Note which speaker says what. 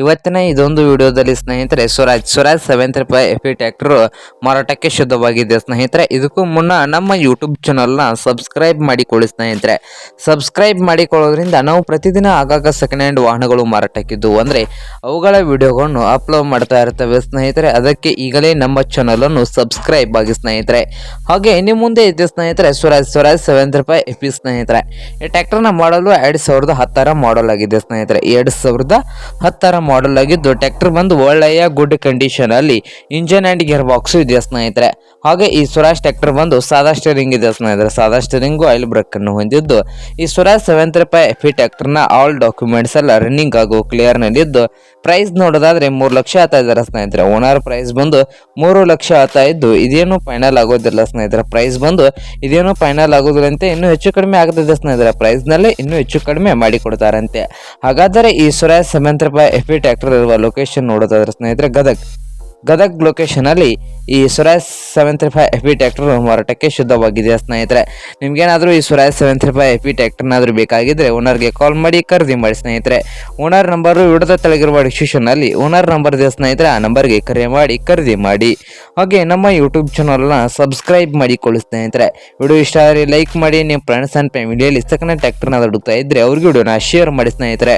Speaker 1: ಇವತ್ತಿನ ಇದೊಂದು ವಿಡಿಯೋದಲ್ಲಿ ಸ್ನೇಹಿತರೆ, ಸ್ವರಾಜ್ ಸ್ವರಾಜ್ ಸೆವೆಂತ್ ರೂಪಾಯಿ ಎಫ್ ಇ ಟ್ಯಾಕ್ಟರ್ ಮಾರಾಟಕ್ಕೆ ಶುದ್ಧವಾಗಿದೆ. ಸ್ನೇಹಿತರೆ, ಇದಕ್ಕೂ ಮುನ್ನ ನಮ್ಮ ಯೂಟ್ಯೂಬ್ ಚಾನಲ್ನ ಸಬ್ಸ್ಕ್ರೈಬ್ ಮಾಡಿಕೊಳ್ಳಿ ಸ್ನೇಹಿತರೆ. ಸಬ್ಸ್ಕ್ರೈಬ್ ಮಾಡಿಕೊಳ್ಳೋದ್ರಿಂದ ನಾವು ಪ್ರತಿದಿನ ಆಗಾಗ ಸೆಕೆಂಡ್ ಹ್ಯಾಂಡ್ ವಾಹನಗಳು ಮಾರಾಟಕ್ಕಿದ್ದು. ಅಂದರೆ, ಅವುಗಳ ವಿಡಿಯೋಗಳನ್ನು ಅಪ್ಲೋಡ್ ಮಾಡ್ತಾ ಇರ್ತವೆ ಸ್ನೇಹಿತರೆ. ಅದಕ್ಕೆ ಈಗಲೇ ನಮ್ಮ ಚಾನಲನ್ನು ಸಬ್ಸ್ಕ್ರೈಬ್ ಆಗಿ ಸ್ನೇಹಿತರೆ. ಹಾಗೆ ಇನ್ನು ಮುಂದೆ ಇದೆ ಸ್ನೇಹಿತರೆ, ಸ್ವರಾಜ್ ಸ್ವರಾಜ್ ಸೆವೆಂತ್ ರೂಪಾಯಿ ಎಫ್ ಇ ಸ್ನೇಹಿತರೆ. ಈ ಟ್ಯಾಕ್ಟರ್ನ ಮಾಡಲು ಎರಡು ಸಾವಿರದ ಹತ್ತರ ಮಾಡಲ್ ಆಗಿದೆ ಸ್ನೇಹಿತರೆ. ಎರಡು ಸಾವಿರದ ಹತ್ತರ ಮಾಡಲ್ ಆಗಿದ್ದು ಟ್ರ್ಯಾಕ್ಟರ್ ಬಂದು ಒಳ್ಳೆಯ ಗುಡ್ ಕಂಡೀಷನ್ ಅಲ್ಲಿ ಇಂಜನ್ ಆ್ಯಂಡ್ ಗೇರ್ ಬಾಕ್ಸು ಇದೆ ಸ್ನೇಹಿತರೆ. ಹಾಗೆ ಈ ಸ್ವರಾಜ್ ಟ್ರ್ಯಾಕ್ಟರ್ ಬಂದು ಸಾದಾ ಸ್ಟೇರಿಂಗ್ ಇದೆ ಸ್ನೇಹಿತರೆ. ಸಾದಾ ಸ್ಟೇರಿಂಗು ಆಯಿಲ್ ಬ್ರೇಕ್ ಅನ್ನು ಹೊಂದಿದ್ದು. ಈ ಸ್ವರಾಜ್ ಸೆವೆಂತ್ ರೂಪಾಯಿ ಎಫ್ ಇ ಟ್ರ್ಯಾಕ್ಟರ್ನ ಆಲ್ ಡಾಕ್ಯುಮೆಂಟ್ಸ್ ಎಲ್ಲ ರನ್ನಿಂಗ್ ಹಾಗೂ ಕ್ಲಿಯರ್ ನಲ್ಲಿದ್ದು. ಪ್ರೈಸ್ ನೋಡೋದಾದ್ರೆ ಮೂರು ಲಕ್ಷ ಆತ ಇದ್ದಾರೆ ಸ್ನೇಹಿತರೆ. ಓನರ್ ಪ್ರೈಸ್ ಬಂದು ಮೂರು ಲಕ್ಷ ಆತ ಇದ್ದು ಇದೇನು ಫೈನಲ್ ಆಗೋದಿಲ್ಲ ಸ್ನೇಹಿತರೆ. ಪ್ರೈಸ್ ಬಂದು ಇದೇನು ಫೈನಲ್ ಆಗೋದಿಲ್ಲಂತೆ ಇನ್ನೂ ಹೆಚ್ಚು ಕಡಿಮೆ ಆಗ್ತದೆ ಸ್ನೇಹಿತರೆ. ಪ್ರೈಸ್ನಲ್ಲೇ ಇನ್ನೂ ಹೆಚ್ಚು ಕಡಿಮೆ ಮಾಡಿಕೊಡ್ತಾರಂತೆ. ಹಾಗಾದರೆ ಈ ಸ್ವರಾಜ್ ಸೆವೆಂತ್ ರೂಪಾಯಿ ಎಫ್ ಇ ಟ್ರ್ಯಾಕ್ಟರ್ ಇರುವ ಲೊಕೇಶನ್ ನೋಡೋದಾದ್ರೆ ಸ್ನೇಹಿತರೆ ಗದಗ್. ಗದಗ್ ಲೊಕೇಶನಲ್ಲಿ ಈ Swaraj seven three five F B tractor ಮಾರಾಟಕ್ಕೆ ಶುದ್ಧವಾಗಿದೆ ಸ್ನೇಹಿತರೆ. ನಿಮಗೇನಾದರೂ ಈ Swaraj seven three five F B ಟ್ಯಾಕ್ಟರ್ನಾದರೂ ಬೇಕಾಗಿದ್ದರೆ ಓನರ್ಗೆ ಕಾಲ್ ಮಾಡಿ ಖರೀದಿ ಮಾಡಿ ಸ್ನೇಹಿತರೆ. ಓನರ್ ನಂಬರು ವಿಡದ ತೆಳಗಿರುವ ಡಿಸ್ಕ್ರಿಪ್ಷನ್ನಲ್ಲಿ ಓನರ್ ನಂಬರ್ ಇದೆ ಸ್ನೇಹಿತರೆ. ಆ ನಂಬರ್ಗೆ ಕರೆ ಮಾಡಿ ಖರೀದಿ ಮಾಡಿ. ಹಾಗೆ ನಮ್ಮ ಯೂಟ್ಯೂಬ್ ಚಾನಲ್ನ ಸಬ್ಸ್ಕ್ರೈಬ್ ಮಾಡಿಕೊಳ್ಳಿ ಸ್ನೇಹಿತರೆ. ವಿಡಿಯೋ ಇಷ್ಟ ಆದರೆ ಲೈಕ್ ಮಾಡಿ ನಿಮ್ಮ ಫ್ರೆಂಡ್ಸ್ ಆ್ಯಂಡ್ ಫ್ಯಾಮಿಲಿಯಲ್ಲಿ ಸೆಕೆಂಡ್ ಟ್ಯಾಕ್ಟರ್ನ ಹುಡುಕ್ತಾ ಇದ್ದರೆ ಅವ್ರಿಗೆ ವಿಡಿಯೋನ ಶೇರ್ ಮಾಡಿ ಸ್ನೇಹಿತರೆ.